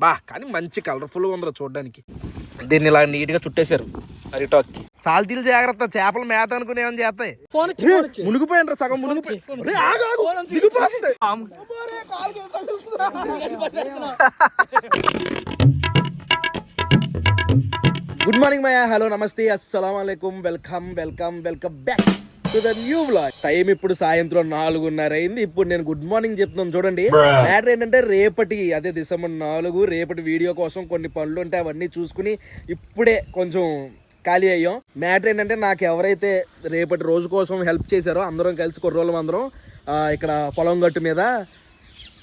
బా కానీ మంచి కలర్ఫుల్గా ఉందిరా చూడడానికి. దీన్ని ఇలా నీట్గా చుట్టేశారు అరిటాక్కి సాల్తీలు జాగ్రత్త చేపలు మేత అనుకుని ఏమని చేస్తాయి? మునిగిపోయినరా సగం మునిగిపోయి. గుడ్ మార్నింగ్ మయా హలో నమస్తే. అస్సలం welcome welcome welcome back to the new blog time ఇప్పుడు సాయంత్రం నాలుగున్నర అయింది. ఇప్పుడు నేను గుడ్ మార్నింగ్ చెప్తున్నాను. చూడండి. మ్యాటర్ ఏంటంటే రేపటి అదే డిసెంబర్ నాలుగు రేపటి వీడియో కోసం కొన్ని పనులు ఉంటాయి అవన్నీ చూసుకుని ఇప్పుడే కొంచెం ఖాళీ అయ్యాం. మ్యాటర్ ఏంటంటే నాకు ఎవరైతే రేపటి రోజు కోసం హెల్ప్ చేశారో అందరం కలిసి కుర్రోళ్ళం అందరం ఇక్కడ పొలం గట్టు మీద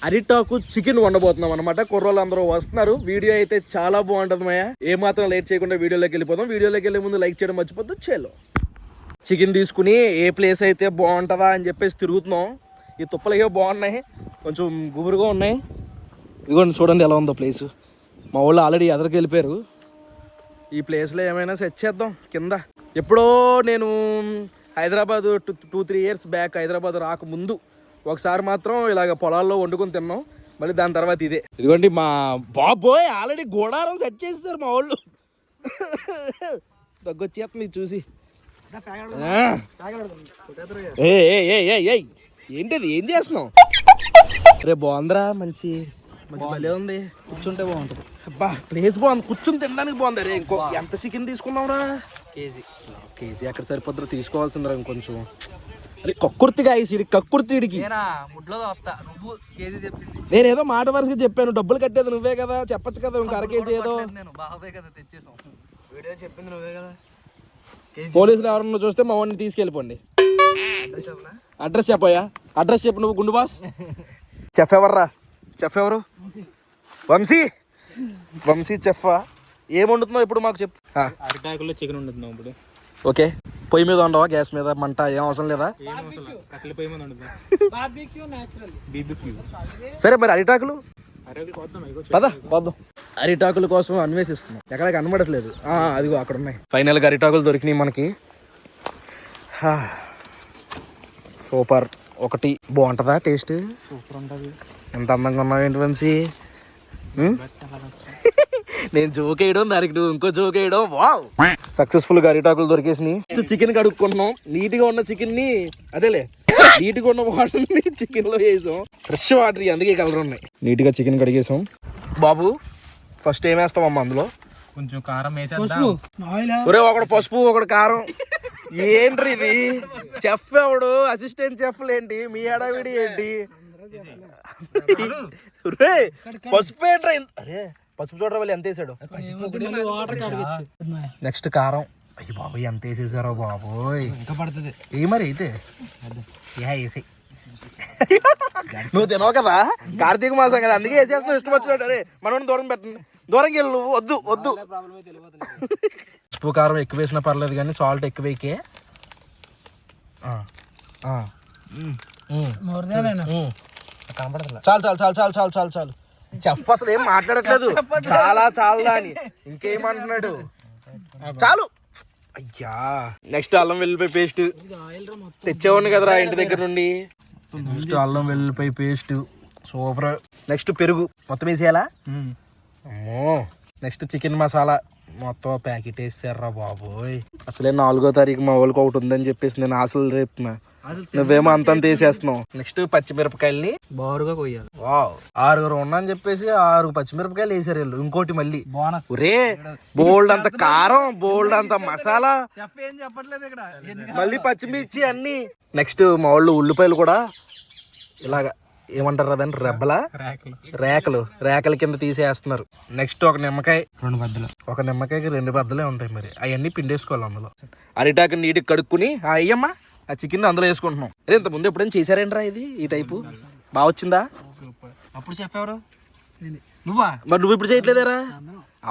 అరిటాకు చికెన్ వండబోతున్నాం అనమాట కుర్రోళ్ళు అందరూ వస్తున్నారు. వీడియో అయితే చాలా బాగుంటుంది మాయా. ఏ మాత్రం లేట్ చేయకుండా వీడియోలోకి వెళ్ళిపోదాం. వీడియోలోకి వెళ్ళే ముందు లైక్ చేయడం మర్చిపోద్దు. చేలో. చికెన్ తీసుకుని ఏ ప్లేస్ అయితే బాగుంటుందా అని చెప్పేసి తిరుగుతున్నాం. ఈ తుప్పలు ఏవో బాగున్నాయి. కొంచెం గుబురుగా ఉన్నాయి. ఇదిగోండి చూడండి ఎలా ఉందో ప్లేస్. మా వాళ్ళు ఆల్రెడీ ఎదరికి వెళ్ళిపోయారు. ఈ ప్లేస్లో ఏమైనా సెట్ చేద్దాం కింద. ఎప్పుడో నేను Hyderabad two two three years back Hyderabad రాకముందు ఒకసారి మాత్రం ఇలాగ పొలాల్లో వండుకొని తిన్నాం. మళ్ళీ దాని తర్వాత ఇదే. ఇదిగోండి మా బాబోయ్ ఆల్రెడీ గోడారం సెట్ చేసేసారు మా వాళ్ళు. దగ్గొచ్చేస్తుంది ఇది చూసి. ఏంటిది? ఏం చేస్తున్నావు? రే బాగుందిరా మంచి మంచి భలే ఉంది. కూర్చుంటే బాగుంటుంది. అబ్బా ప్లేస్ బాగుంది. కూర్చుని తినడానికి బాగుంది. రే ఇంకో ఎంత చికెన్ తీసుకున్నావురా కేజీ. కేజీ ఎక్కడ సరిపోద్దురా తీసుకోవాల్సిందిరా ఇంకొంచెం. అరే కక్కుర్తిగా ఇడికి కక్కుర్తి ఇడికి. నేనా? ముడ్లో వస్తా నువ్వు కేజీ చెప్పింది. నేను ఏదో మాట వరుసగా చెప్పాను. డబ్బులు కట్టేది నువ్వే కదా. చెప్పొచ్చు కదా. ఇంకో అర కేజీ ఏదో. నేను. బాబాయ్ కదా తెచ్చేసాం. వీడియో చెప్పింది నువ్వే కదా. పోలీసులు ఎవరన్నా చూస్తే మా వాడిని తీసుకెళ్ళిపోండి. అడ్రస్ చెప్పయ్యా. అడ్రస్ చెప్పు నువ్వు గుండు బాస్ చెఫ్ ఎవర్రా చెఫ్ ఎవరు? వంశీ. వంశీ చెఫ్? ఏం వండుతున్నావు ఇప్పుడు మాకు చెప్పు. ఆ, అరిటాకుల్లో చికెన్ వండుతున్నాం ఇప్పుడు. ఓకే. పొయ్యి మీద ఉండవా గ్యాస్ మీద? మంట? ఏం అవసరం లేదా? ఏం అవసరం? కట్టెల పొయ్యి మీద వండుతాం బీబీక్యూ సరే మరి అరిటాకులు? పద పోద్దాం. అరిటాకుల కోసం అన్వేషిస్తున్నాం. ఎక్కడ కనబడట్లేదు. అదిగో అక్కడ ఉన్నాయి. ఫైనల్గా అరిటాకులు దొరికినాయి మనకి. హా. సూపర్. ఒకటి బాగుంటుందా టేస్ట్? సూపర్ ఉంటుంది ఎంత అందంగా ఉన్నావు ఏంటి వంశీ? నేను జోక్ వేయడం దానికి నువ్వు ఇంకో జోక్ వేయడం. వావ్ సక్సెస్ఫుల్గా అరిటాకులు దొరికేసినాయి. చికెన్ కడుక్కుంటున్నాం. నీట్గా ఉన్న చికెన్ని అదేలే. నీట్గా ఉన్న వాటర్ని చికెన్లో వేసాం ఫ్రెష్ వాటర్ అందుకే కలర్ ఉన్నాయి. నీట్గా చికెన్ కడిగేసాం. బాబు ఫస్ట్ ఏం వేస్తాం అమ్మ అందులో? కొంచెం కారం ఒరే ఒకడు పసుపు ఒకడు కారం. ఏంట్రీ ఇది? చెఫ్ ఎవడు? అసిస్టెంట్ చెఫ్ ఏంటి మీ హడావిడి ఏంటి? పసుపు ఏంట్రా అరే పసుపు చూడరా వాళ్ళు ఎంత వేసాడు? నెక్స్ట్ కారం. అయ్యి బాబోయ్ ఎంత వేసేసారో బాబోయ్. ఇంకా పడుతుంది. ఏ మరి అయితే? యా వేసే నువ్వు తినవు కదా? కార్తీక మాసం కదా అందుకే వేసేస్తున్నావు ఇష్టం వచ్చినట్టు. అరే మనం దూరం పెట్టండి. దూరంకి వెళ్ళు నువ్వు వద్దు వద్దు. ఉప్పు కారం ఎక్కువ వేసినా పర్లేదు కానీ సాల్ట్ ఎక్కువ వేయకే. ఆ, ఆ. ఉమ్. ఉమ్. కనపడదు చాలు చాలు చాలు చాలు చాలు చాలు చాలు. చెఫ్ అసలు ఏం మాట్లాడట్లేదు. చాలా చాలా అని ఇంకేమంటున్నాడు చాలు. అయ్యా. నెక్స్ట్ అల్లం వెల్లిపాయ పేస్ట్. తెచ్చేవాడిని కదరా ఇంటి దగ్గర నుండి. నెక్స్ట్ అల్లం వెల్లిపాయ పేస్ట్. సూపర్. నెక్స్ట్ పెరుగు. మొత్తం వేసేయాలా? అమ్మో. Next chicken masala. మొత్తం ప్యాకెట్ వేసారా బాబోయ్. అసలే నాలుగో తారీఖు మా వాళ్ళకి ఒకటి ఉందని చెప్పేసి నేను ఆశలు రేపుతున్నా. నువ్వేమో అంతంత వేసేస్తున్నావు. నెక్స్ట్ పచ్చిమిరపకాయల్ని బారుగా కొయ్యాలి. వావ్. ఆరుగురు ఉన్నాని చెప్పేసి ఆరు పచ్చిమిరపకాయలు వేసారు వీళ్ళు. ఇంకోటి మళ్ళీ. బోనస్ ఒరే బోల్డ్ అంత కారం బోల్డ్ అంత మసాలా. ఏం చెప్పట్లేదు ఇక్కడ. మళ్ళీ పచ్చిమిర్చి అన్ని. నెక్స్ట్ మా వాళ్ళు ఉల్లిపాయలు కూడా ఇలాగా ఏమంటారు అదని రెబ్బలా? రేకలు. రేకల. కింద తీసేస్తున్నారు. నెక్స్ట్ ఒక నిమ్మకాయ. రెండు బద్దలు. ఒక నిమ్మకాయకి రెండు బద్దలే ఉంటాయి మరి. అవన్నీ పిండేసుకోవాలి అందులో. అరిటాకు నీటికి కడుక్కుని ఆ అయ్యమ్మా ఆ చికెన్ అందులో వేసుకుంటున్నాం. అరే ఇంత ముందు ఎప్పుడైనా చేశారేంట్రా ఇది? ఈ టైపు? బాగా వచ్చిందా? అప్పుడు చెఫ్ ఎవరు నువ్వా? మరి నువ్వు ఇప్పుడు చేయట్లేదేరా?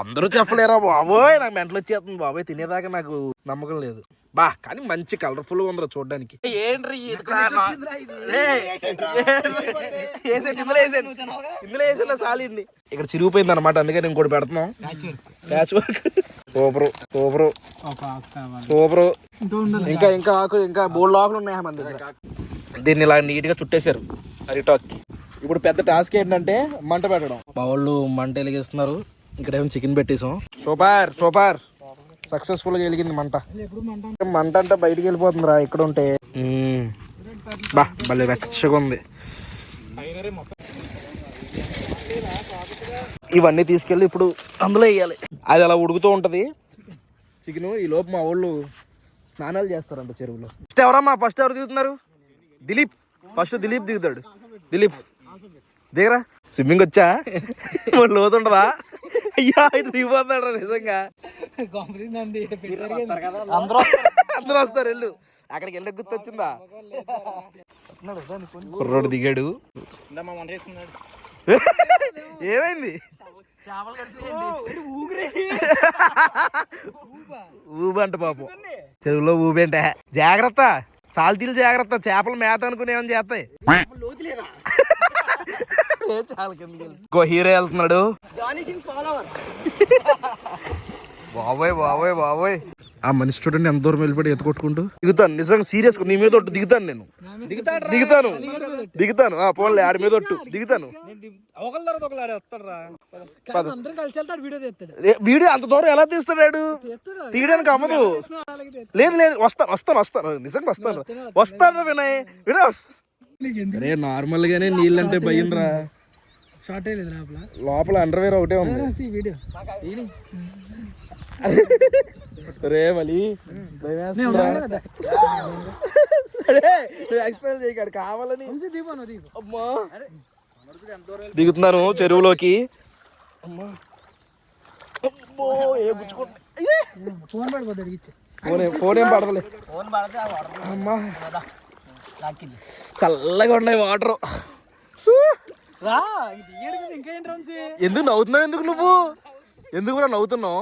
అందరూ చెప్పలేరా బాబోయ్ నాకు మెంటలు వచ్చేస్తుంది బాబోయ్ తినేదాకా నాకు నమ్మకం లేదు. బా కానీ మంచి కలర్ఫుల్గా ఉందిరా చూడడానికి. ఏంట్రీ ఇందులో వేసేయండి. ఇందులో వేసిన సాలిడ్ని ఇక్కడ చిరిగిపోయింది అనమాట అందుకని ఇంకోటి పెడుతున్నాం. Patch work super super super ఇంకా ఇంకా ఆకు ఇంకా బోల్డ్ ఆకులు ఉన్నాయి మన దగ్గర. దీన్ని ఇలా నీట్గా చుట్టేశారు అరిటాక్కి. ఇప్పుడు పెద్ద టాస్క్ ఏంటంటే మంట పెట్టడం. మా వాళ్ళు మంట వెలిగిస్తున్నారు. ఇక్కడేమో చికెన్ పెట్టేసాం సూపర్ సూపర్. సక్సెస్ఫుల్గా వెలిగింది మంట. మంట అంటే బయటికి వెళ్ళిపోతుందిరా ఇక్కడ ఉంటే. బా భలే వెచ్చగా ఉంది. ఇవన్నీ తీసుకెళ్ళి ఇప్పుడు అందులో వేయాలి. అది అలా ఉడుకుతూ ఉంటది. చికెన్ ఈ లోపు మా వాళ్ళు స్నానాలు చేస్తారంట చెరువులో. ఫస్ట్ ఎవరమ్మా ఫస్ట్ ఎవరు దిగుతున్నారు? దిలీప్. ఫస్ట్ దిలీప్ దిగుతాడు. దిలీప్. దిగరా. స్విమ్మింగ్ వచ్చా? లోతుంటదా అయ్యా ఇటు దిగిపోతాడు నిజంగా. అందరూ అందరూ వస్తారు వెళ్ళు. అక్కడికి వెళ్ళే గుర్తొచ్చిందా కుర్రోడు దిగాడు. ఏమైంది? ఊబంట పాపం. చెరువులో ఊబేంట జాగ్రత్త. సాల్తీలు జాగ్రత్త. చేపలు మేత అనుకుని ఏమని చేస్తాయి. ఇంకో హీరో వెళ్తున్నాడు. బాబోయ్ బాబోయ్ బాబోయ్. ఆ మనిషి చూడండి ఎంత దూరం వెళ్ళిపడి ఎత్త కొట్టుకుంటూ. దిగుతాను నిజంగా సీరియస్ నీ మీద ఒట్టు దిగుతాను నేను. దిగుతాను. దిగుతాను. ఆ పోన్లే ఆడి మీద ఒట్టు దిగుతాను. వీడియో తీస్తాడు. అంత దూరం ఎలా తీస్తున్నాడు తీయడానికి అవ్వదు. లేదు లేదు వస్తాను వస్తాను వస్తాను. నిజంగా వస్తాను. వస్తాను వినయ్. వినయ్ అరే నార్మల్ గానే నీళ్ళంటే భయం రా. షార్ట్ అయ్యలేదు లోపల. లోపల అండర్వేర్ ఒకటే ఉంది. తీ వీడియో. రే మళ్ళీ. ఎక్స్ప్లెయిన్ చేయకాడు కావాలని. దీపాను దీపం అమ్మా. దిగుతున్నాను చెరువులోకి. అమ్మా. అమ్మో ఏ గుచ్చుకుంటా ఫోన్ పడిపోతాడు ఫోన్ ఏం- ఫోన్ ఏం పడతలే. అమ్మా. చల్లగా ఉన్నాయి వాటర్. ఎందుకు నవ్వుతున్నావు ఎందుకు నువ్వు? ఎందుకు నవ్వుతున్నావు?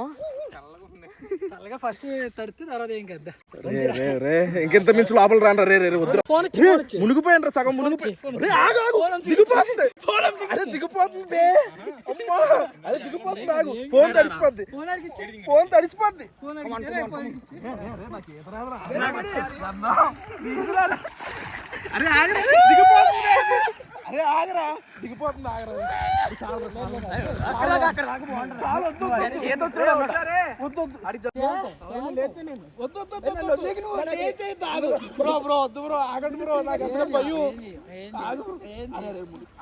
చల్లగా ఫస్ట్ తడితే తర్వాత ఏం కదా రే రే రే ఇంకెంత మించి లోపల రాండ్రా రే రే వద్దురా. ఫోన్ మునిగిపోయాను సగం మునిగిపోయి రే, ఆగు, ఆగు. దిగిపోతుంది. అరే దిగిపోతుంది బే. అమ్మా అదే దిగిపోతుంది ఆగు. ఫోన్ తడిసిపోద్ది. ఫోన్ తడిసిపోద్ది. అరే ఆగరా దిగిపోతుంది. అరే ఆగరా. దిగిపోతుంది ఆగరా. బ్రో బ్రో వద్దు బ్రో ఆగండి బ్రో. నాకు అసలు భయం.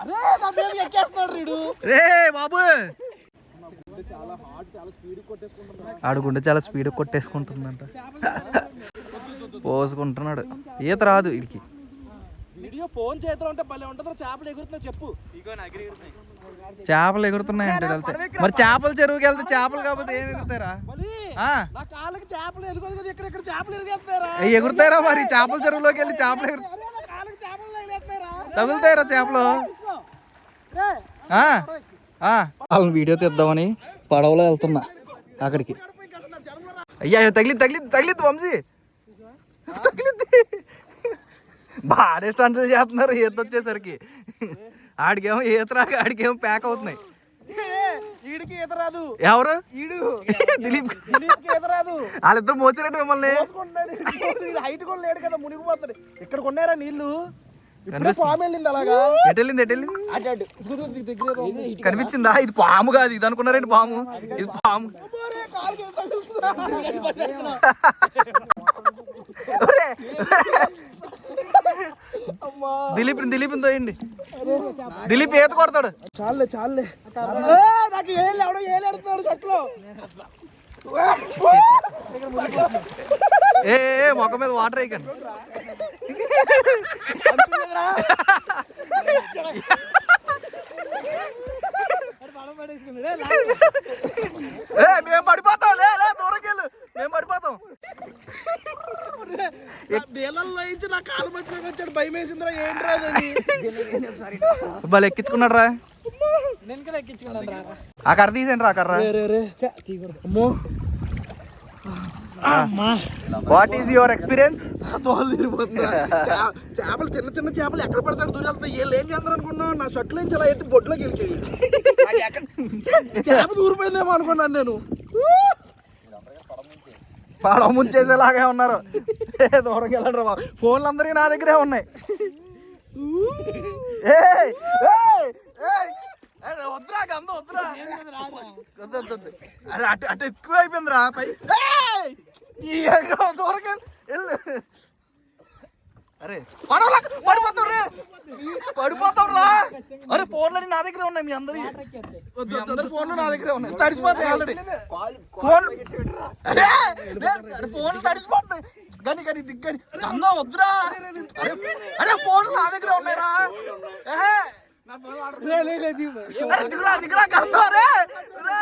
అరే, నా మీద ఎక్కేస్తున్నాడు రే బాబు. ఆడుకుంటే చాలా స్పీడ్ కొట్టేసుకుంటుందంట. పోసుకుంటున్నాడు. ఈత రాదు వీడికి. వీడియో ఫోన్ చేతిలో ఉంటే భలే ఉంటుంది చేపలు ఎగురుతున్నా చెప్పు. చేపలు ఎగురుతున్నాయంటే వెళ్తే. మరి చేపల చెరువుకి వెళ్తే చేపలు కాకపోతే ఏం ఎగురుతారా మళ్ళీ ఆ, నా కాళ్ళకి చేపలు ఎదుగుతుంది కదా ఇక్కడ ఇక్కడ చేపలు ఎరిగేస్తారా అవి ఎగురుతారా మరి? చేపల చెరువులోకి వెళ్ళి చేపలు ఎగురు అరే నా కాళ్ళకి చేపలు తగిలేస్తారా తగులుతాయిరా చేపలు. ఆ, ఆ. వాళ్ళని వీడియో తీద్దామని పడవలో వెళ్తున్నా అక్కడికి. అయ్యా అయ్యో తగిలింది తగిలింది తగిలింది వంశీ. తగిలింది. బాగానే స్టంట్ చేస్తున్నారు ఈత వచ్చేసరికి ఆడికేమో ఈత రాక ఆడికేమో ప్యాక్ అవుతున్నాయి. ఈడికి ఈత రాదు ఎవరు? ఈడు. దిలీప్. దిలీప్కి ఈత రాదు వాళ్ళిద్దరు మోసినట్టు మిమ్మల్ని. హైట్ కూడా లేడు కదా మునిగిపోతాడు ఇక్కడ కొన్నారా నీళ్ళు. కనిపించిందా? ఇది పాము కాదు ఇది అనుకున్నారేంటి పాము? ఇది పాము అబ్బోరే, కాలుకి ఏం తగులుతుందా? ఒరే, అమ్మా దిలీప్ దిలీప్ తోయండి. దిలీప్ ఈత కొడతాడు. చాలే చాలే ఏ, నాకు ఏళ్ళు ఎవడో ఏళ్ళు ఎడుతున్నాడు చెట్లు ఏ ఏ, మొక్క మీద వాటర్ వేయకండి. పడం పడేసుకున్నాడు ఏ, లాగు. ఏ మేము పడిపోతాం. లే లే దూరంకి వెళ్ళు మేము పడిపోతాం. నీళ్ళల్లో నుంచి నా కాలు మధ్యలోకి వచ్చాడు. భయం వేసిందిరా ఏంట్రా భలే ఎక్కించుకున్నాడు రా ఆ కర్ర తీసేయండి రా ఆ కర్ర. రే రే చ, తీయకూడదు. అమ్మో. వాట్ ఈస్ యువర్ ఎక్స్పీరియన్స్ చేపలు చిన్న చిన్న చేపలు ఎక్కడ పడతాడు దూరెళ్తాయి వీళ్ళు ఏం చేస్తారు అనుకున్నావు నా షర్ట్లో నుంచి అలా ఎట్టి బొడ్లోకి ఎక్కడ- చేప దూరిపోయిందేమో అనుకున్నాను నేను. పాడ ముంచేసేలాగే ఉన్నారు. ఏ దూరంకి వెళ్ళండి బాబు. ఫోన్లు అందరికీ నా దగ్గరే ఉన్నాయి. వద్దురా గంధ వద్దురా. వద్దు. అరే అటు అటు ఎక్కువ అయిపోయిందిరా పై. దూరకి వెళ్ళు. అరే పడవలా పడిపోతావు రే పడిపోతావు రా అరే ఫోన్లు నా దగ్గర ఉన్నాయి మీ అందరి. మీ అందరి ఫోన్లు నా దగ్గర ఉన్నాయి. తడిసిపోతాయి ఆల్రెడీ. ఫోన్ అరే ఫోన్లు తడిసిపోతాయి. కానీ కానీ దిగ్గని. గంధం వద్దురా. అరే అరే ఫోన్లు నా దగ్గర ఉన్నాయిరా. ఏహే. దిగురా దిగురా గంధం రే. రే.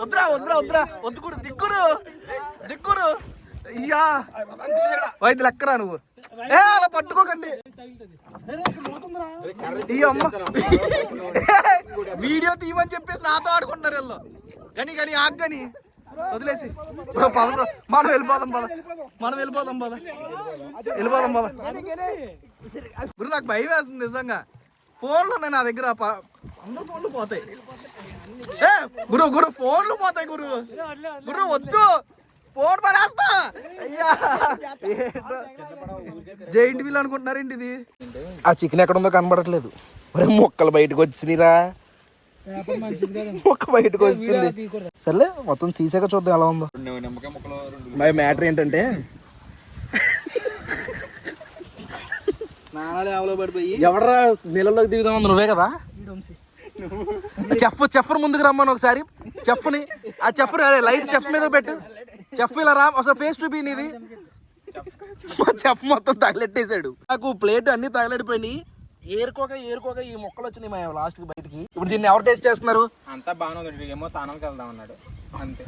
వద్దురా వద్దురా వద్దురా. వద్దుకురు దిక్కురు. దిక్కురు. అయ్యా. వైద్య లెక్కరా నువ్వు? ఏ అలా పట్టుకోకండి. ఈ అమ్మ. వీడియో తీయమని చెప్పేసి నాతో ఆడుకుంటున్నారు వీళ్ళు. కానీ కానీ ఆగ్గని వదిలేసి. బ్రో పద బ్రో మనం వెళ్ళిపోదాం పద. మనం వెళ్ళిపోదాం పద. వెళ్ళిపోదాం పద. బ్రో నాకు భయం వేస్తుంది నిజంగా. ఫోన్లు ఉన్నాయి నా దగ్గర అందరు ఫోన్లు పోతాయి. ఏ గురు గురు ఫోన్లు పోతాయి గురు. గురు వద్దు. ఫోన్ పడేస్తా. అయ్యా. జైంట్ వీల్ అనుకుంటున్నారేంటి ఇది ఆ చికెన్ ఎక్కడ ఉందో కనబడట్లేదు. మరి మొక్కలు బయటకు వచ్చినాయిరా మొక్క బయటకు వచ్చింది సర్లే మొత్తం తీసాక చూద్దాం ఎలా ఉందో. మరి మ్యాటర్ ఏంటంటే? ఎవడరా నీళ్ళలోకి దిగుదాం నువ్వే కదా? చెఫ్ చెఫ్ ముందుకు రమ్మని ఒకసారి. చెఫ్ని ఆ చెఫ్ అరే లైట్ చెఫ్ మీద పెట్టు. చెఫ్ ఇలా రా ఒకసారి ఫేస్ చూపి నీది. మా చెఫ్ మొత్తం తగలెట్టేశాడు. నాకు ప్లేట్ అన్ని తగలెడిపోయినాయి. ఏరుకోక ఏరుకోక ఈ మొక్కలు వచ్చినాయి మా లాస్ట్కి బయటికి. ఇప్పుడు దీన్ని ఎవరు టేస్ట్ చేస్తున్నారు? అంతా బాగానే ఉంది ఏమో తానంకి వెళ్దాం అన్నాడు. అంతే.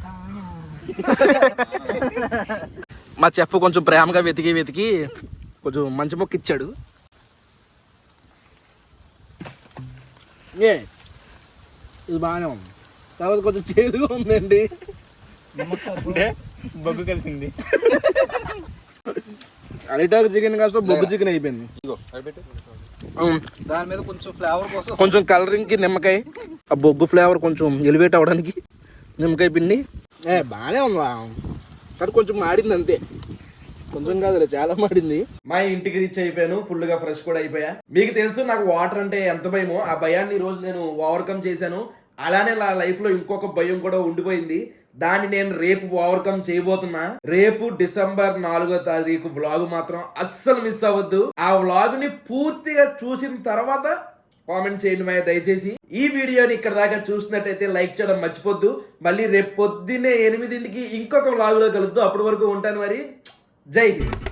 మా చెఫ్ కొంచెం ప్రేమగా వెతికి వెతికి కొంచెం మంచి మొక్క ఇచ్చాడు. ఏ ఇది బాగానే ఉంది. తర్వాత కొంచెం చేదుగా ఉందండి. అంటే బొగ్గు కలిసింది. అరిటాకు చికెన్ కాస్త బొగ్గు చికెన్ అయిపోయింది. ఉమ్, దాని మీద కొంచెం ఫ్లేవర్ కోసం కొంచెం కలరింగ్కి నిమ్మకాయ. ఆ బొగ్గు ఫ్లేవర్ కొంచెం ఎలివేట్ అవ్వడానికి నిమ్మకాయ పిండి. ఏ బాగానే ఉంది కానీ కొంచెం మాడింది అంతే. కొంచెం కాదులే చాలా మాడింది. మా ఇంటికి రీచ్ అయిపోయాను ఫుల్గా ఫ్రెష్ కూడా అయిపోయా. మీకు తెలుసు నాకు వాటర్ అంటే ఎంత భయమో. ఆ భయాన్ని ఈ రోజు నేను ఓవర్కమ్ చేశాను. అలానే నా లైఫ్లో ఇంకొక భయం కూడా ఉండిపోయింది. దాన్ని నేను రేపు ఓవర్కమ్ చేయబోతున్నా. రేపు డిసెంబర్ నాలుగో తారీఖు వ్లాగ్ మాత్రం అస్సలు మిస్ అవ్వద్దు. ఆ వ్లాగ్ని పూర్తిగా చూసిన తర్వాత కామెంట్ చేయండి మాయ దయచేసి. ఈ వీడియోని ఇక్కడ దాకా చూసినట్టయితే లైక్ చేయడం మర్చిపోద్దు. మళ్ళీ రేపు పొద్దున్నే ఎనిమిదింటికి ఇంకొక వ్లాగ్లో కలుద్దాం. అప్పటి వరకు ఉంటాను మరి. జై హింద్.